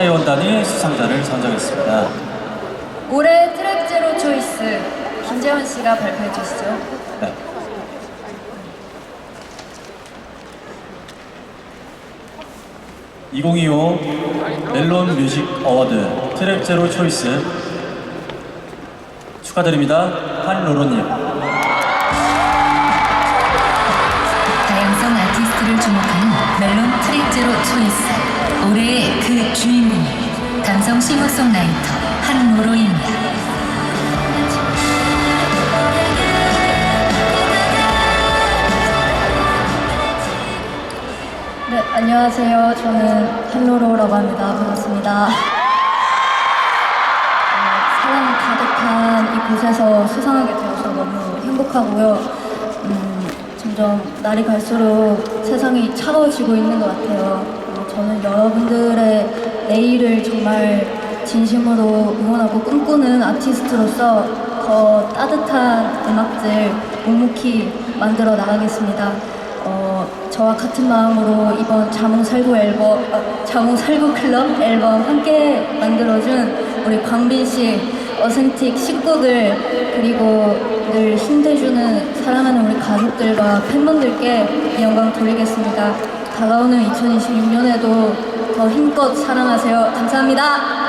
회원단이 수상자를 선정했습니다. 올해 트랙 제로 초이스 김재원 씨가 발표해 주시죠. 네. (2025) 멜론 뮤직 어워드 트랙 제로 초이스 축하드립니다 한로로님 싱어송라이터 한로로입니다. 네, 안녕하세요. 저는 한로로라고 합니다. 반갑습니다. 어, 사랑 가득한 이곳에서 수상하게 되어서 너무 행복하고요. 음, 점점 날이 갈수록 세상이 차가워지고 있는 것 같아요. 어, 저는 여러분들의 내일을 정말 진심으로 응원하고 꿈꾸는 아티스트로서 더 따뜻한 음악들 묵묵히 만들어 나가겠습니다. 어, 저와 같은 마음으로 이번 자몽 살구 앨범, 아, 자몽 살구 클럽 앨범 함께 만들어준 우리 광빈 씨, 어센틱 식구들, 그리고 늘 힘내주는 사랑하는 우리 가족들과 팬분들께 이 영광 돌리겠습니다. 다가오는 2026년에도 더 힘껏 사랑하세요. 감사합니다.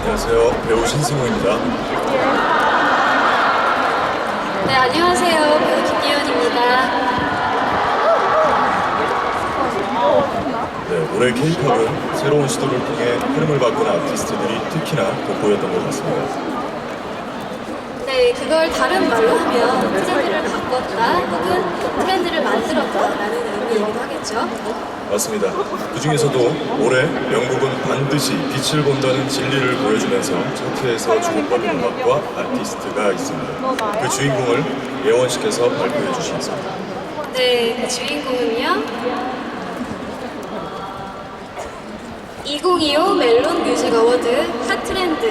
안녕하세요. 배우 신승우입니다. 네, 안녕하세요. 배우 김예원입니다. 네, 올해 K-팝은 새로운 시도를 통해 흐름을 바꾼 아티스트들이 특히나 돋보였던 것 같습니다. 네, 그걸 다른 말로 하면 트렌드를 바 꿨다 혹은 트렌드를 만들었다라는 의미이기도 하겠죠. 맞습니다. 그 중에서도 올해 영국은 반드시 빛을 본다는 진리를 보여주면서 차트에서 주목받는 음악과 아티스트가 있습니다. 그 주인공을 예원 씨께서 발표해 주시겠습니다. 네, 그 주인공은요. 2025 멜론 뮤직 어워드 핫 트렌드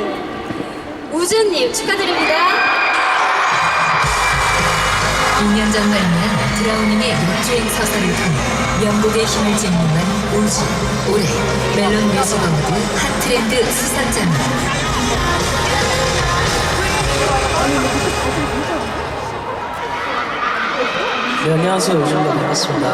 우주님 축하드립니다. 2년 전 발매한 드라우닝의 역주행 서사를 통해 영국의 힘을 증명한 우주. 올해 멜론 뮤직 어워드 핫 트렌드 수상자입니다. 네, 안녕하세요. 요즘입니다. 반갑습니다.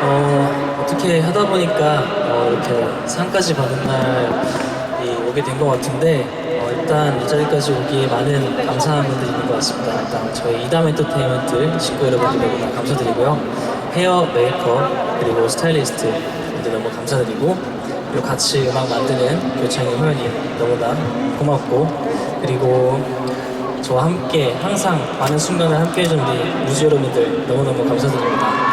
어, 어떻게 하다 보니까 어, 이렇게 상까지 받은 날이 오게 된 것 같은데 어, 일단 이 자리까지 오기에 많은 감사한 분들이 있는 것 같습니다. 일단 저희 이담 엔터테인먼트 친구 여러분들 너무나 감사드리고요. 헤어 메이커 그리고 스타일리스트 분들 너무 감사드리고 그리고 같이 음악 만드는 교창이 호연이 너무나 고맙고 그리고 저와 함께 항상 많은 순간을 함께 해준 우리 무주 여러분들 너무너무 감사드립니다.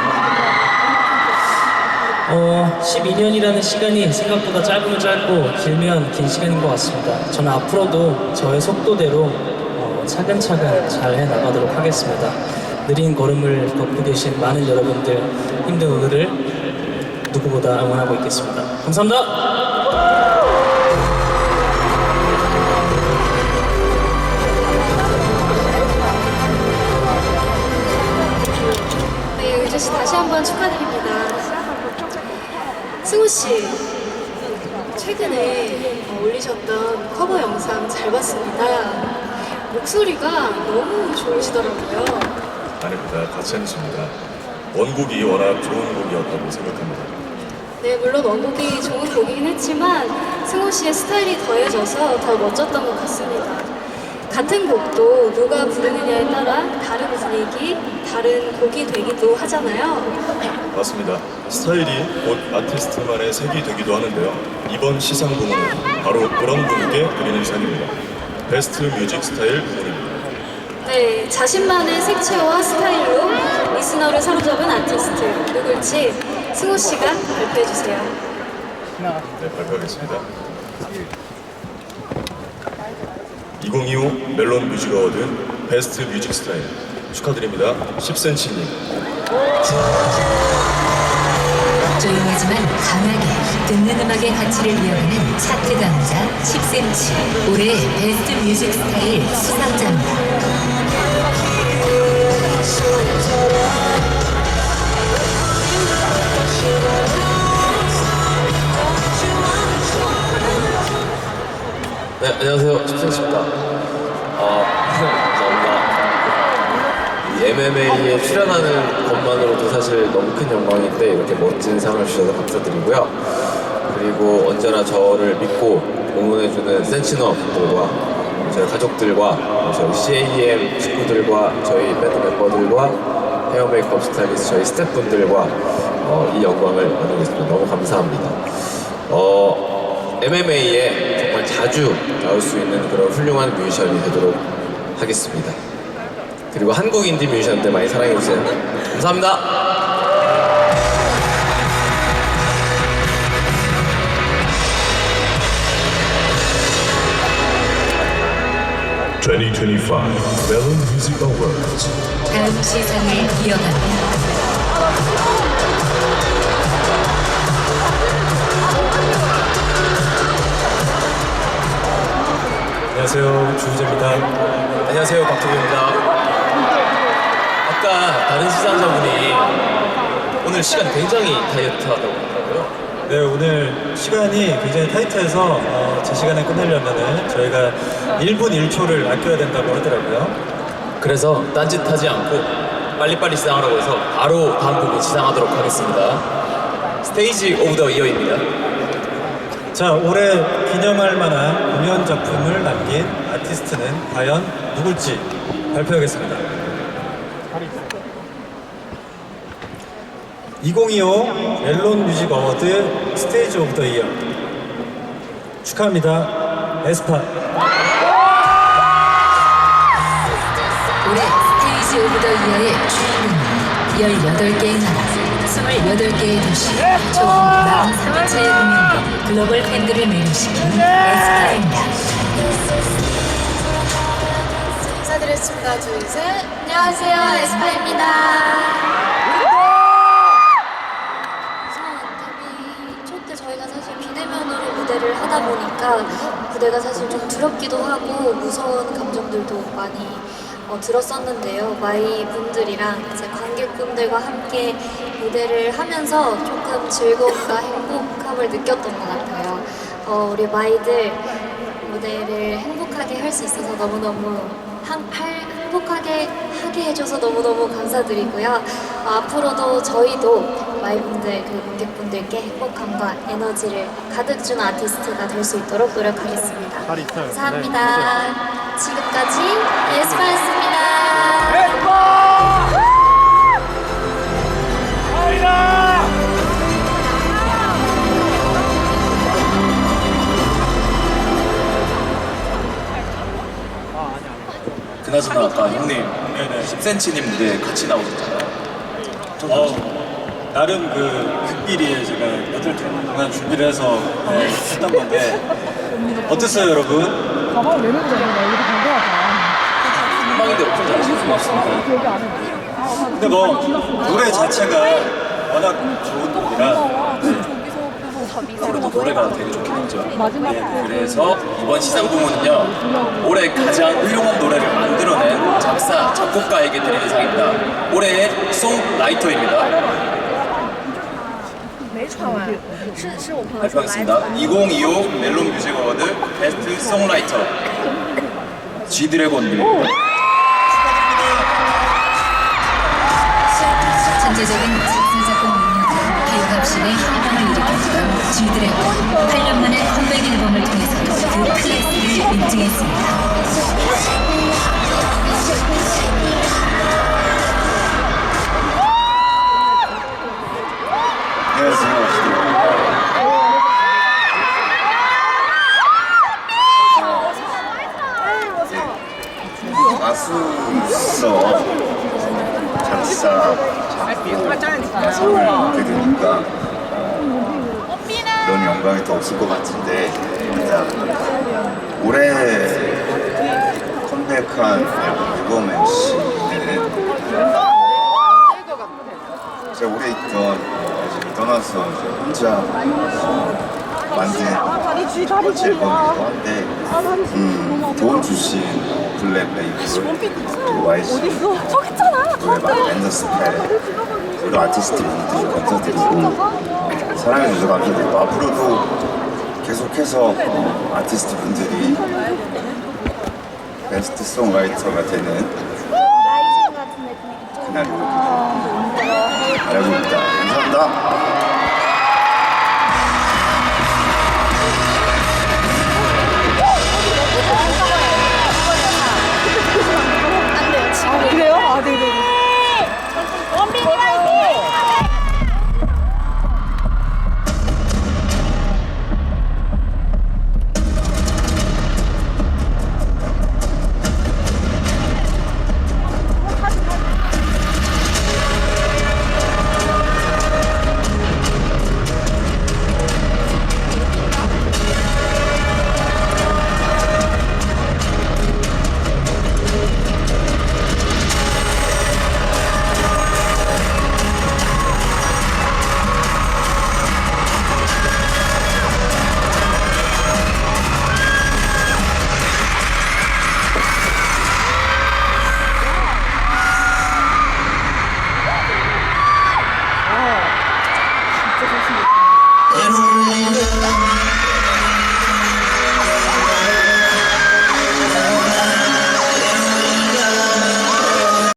어, 12년이라는 시간이 생각보다 짧으면 짧고 길면 긴 시간인 것 같습니다. 저는 앞으로도 저의 속도대로 어, 차근차근 잘 해나가도록 하겠습니다. 느린 걸음을 걷고 계신 많은 여러분들 힘든 오늘을 누구보다 응원하고 있겠습니다. 감사합니다. 네, 우주 씨 다시 한번 축하드립니다. 승우 씨, 최근에 어, 올리셨던 커버 영상 잘 봤습니다. 목소리가 너무 좋으시더라고요. 아닙니다. 같이 하겠습니다. 원곡이 워낙 좋은 곡이었다고 생각합니다. 네, 물론 원곡이 좋은 곡이긴 했지만 승우 씨의 스타일이 더해져서 더 멋졌던 것 같습니다. 같은 곡도 누가 부르느냐에 따라 다른 분위기, 다른 곡이 되기도 하잖아요. 맞습니다. 스타일이 곧 아티스트만의 색이 되기도 하는데요. 이번 시상 부문은 바로 그런 분에게 드리는 상입니다. 베스트 뮤직 스타일 부문입니다. 네, 자신만의 색채와 스타일로 리스너를 사로잡은 아티스트 누굴지 승우 씨가 발표해 주세요. 네, 발표하겠습니다. 2025 멜론 뮤직 어워드 베스트 뮤직 스타일 축하드립니다. 10cm님. 조용하지만 강하게 듣는 음악의 가치를 이어가는 차트 강자 10cm 올해 베스트 뮤직 스타일 수상자입니다. 네, 안녕하세요. 십센치입니다. 어, 감사합니다. 이 MMA에 출연하는 것만으로도 사실 큰 영광인데 이렇게 멋진 상을 주셔서 감사드리고요. 그리고 언제나 저를 믿고 응원해주는 센치너 분들과 저희 가족들과 저희 CAEM 식구들과 저희 밴드 멤버들과 헤어 메이크업 스타일리스트 저희 스태프분들과 어, 이 영광을 나누고 있습니다. 너무 감사합니다. 어, MMA에 정말 자주 나올 수 있는 그런 훌륭한 뮤지션이 되도록 하겠습니다. 그리고 한국 인디 뮤지션들 많이 사랑해주세요. 감사합니다. (2025) Melon Music Awards. 다음 시상을 이어갑니다. 안녕하세요. 주희재입니다. 안녕하세요. 박태규입니다. 아까 다른 시상자분이 오늘 시간 굉장히 다이어트 하다고 하더라고요. 네, 오늘 시간이 굉장히 타이트해서 어, 제 시간에 끝내려면은 저희가 1분 1초를 아껴야 된다고 하더라고요. 그래서 딴짓하지 않고 빨리빨리 시상하라고 해서 바로 다음 곡을 시상하도록 하겠습니다. 스테이지 오브 더 이어입니다. 자, 올해 기념할 만한 공연 작품을 남긴 아티스트는 과연 누굴지 발표하겠습니다. 2025 멜론 뮤직 어워드 스테이지 오브 더 이어 축하합니다. 에스파. 올해 스테이지 오브 더 이어의 주인공은 18개의 나라 28개의 도시 총 43회차의 공연으로 글로벌 팬들을 매료시킨 에스파입니다. 인사드렸습니다. 둘, 셋. 안녕하세요. 에스파입니다. 하다 보니까 무대가 사실 좀 두렵기도 하고 무서운 감정들도 많이 어, 들었었는데요. 마이 분들이랑 이제 관객분들과 함께 무대를 하면서 조금 즐거움과 행복함을 느꼈던 것 같아요. 어, 우리 마이들 무대를 행복하게 할 수 있어서 너무너무 한, 할, 행복하게 하게 해줘서 너무너무 감사드리고요. 어, 앞으로도 저희도 마이분들 그리고 관객분들께 행복함과 에너지를 가득 주는 아티스트가 될 수 있도록 노력하겠습니다. 감사합니다. 지금까지 에스파였습니다. 그나저나 아까 형님 10cm님 무대 같이 나오셨잖아요. 어, 나름 그 극비리에 제가 여덟 달 동안 준비를 해서 네, 했던 건데 어땠어요, 여러분? 음악인데 엄청 잘하시는 것 같습니다. 근데 뭐 노래 자체가 워낙 좋은 곡이라 앞으로도 노래가 되게 좋긴 했죠. 네, 그래서 이번 시상 부문은요 올해 가장 훌륭한 노래를 만들어낸 작사 작곡가에게 드리는 상입니다. 올해의 송라이터입니다. 발표하겠습니다. 2025 멜론 뮤직 어워드 베스트 송라이터 G 드래곤님. 천재적인 작사 작곡 능력으로 가요갑실의 혈망을 일으켰던 쥐드래곤 8년 만에 컴백 앨범을 통해서도 그 클래스를 입증했습니다. 가수로서 작사, 작곡을 하게 되니까 그런 영광이 더 없을 것 같은데 일단 올해 컴백한 앨범 MC는 제가 오래 있던 집을 떠나서 이제 혼자 어, 만든 첫 번째 앨범이기도 한데 음, 도움 주신 블랙 레이블 그리고 YG 노래 많은 랜더스 패 그리고 아티스트 분들. 감사드리고 사랑해 주셔서 감사드리고 앞으로도 계속해서 어, 아티스트 분들이 베스트 송라이터가 되는 그날이 오기를 바라고 있다. 감사합니다